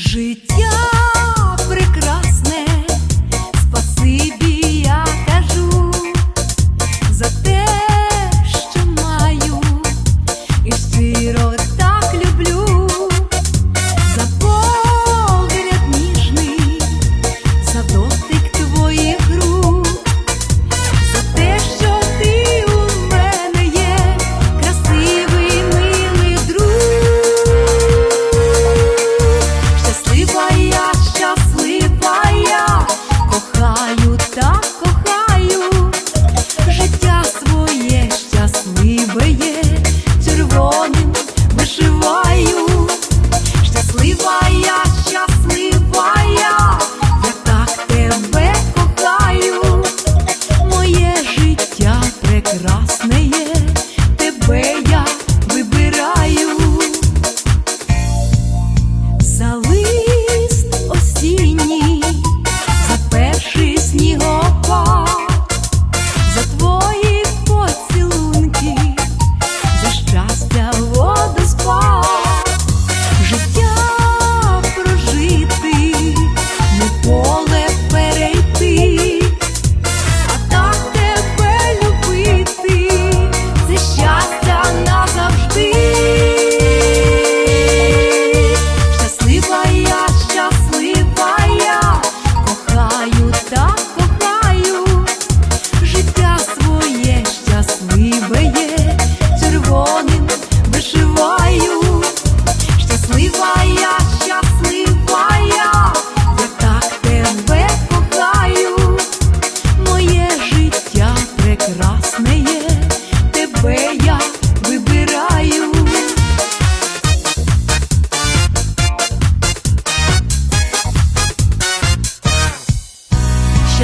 Жить.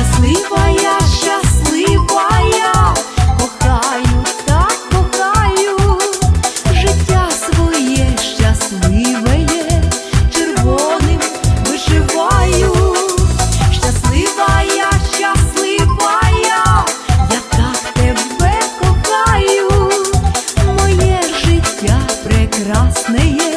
Щаслива я, щаслива я, кохаю так кохаю, життя своє щасливе червоним вишиваю, щаслива я, щаслива я, я тебе кохаю, моє життя прекрасне є.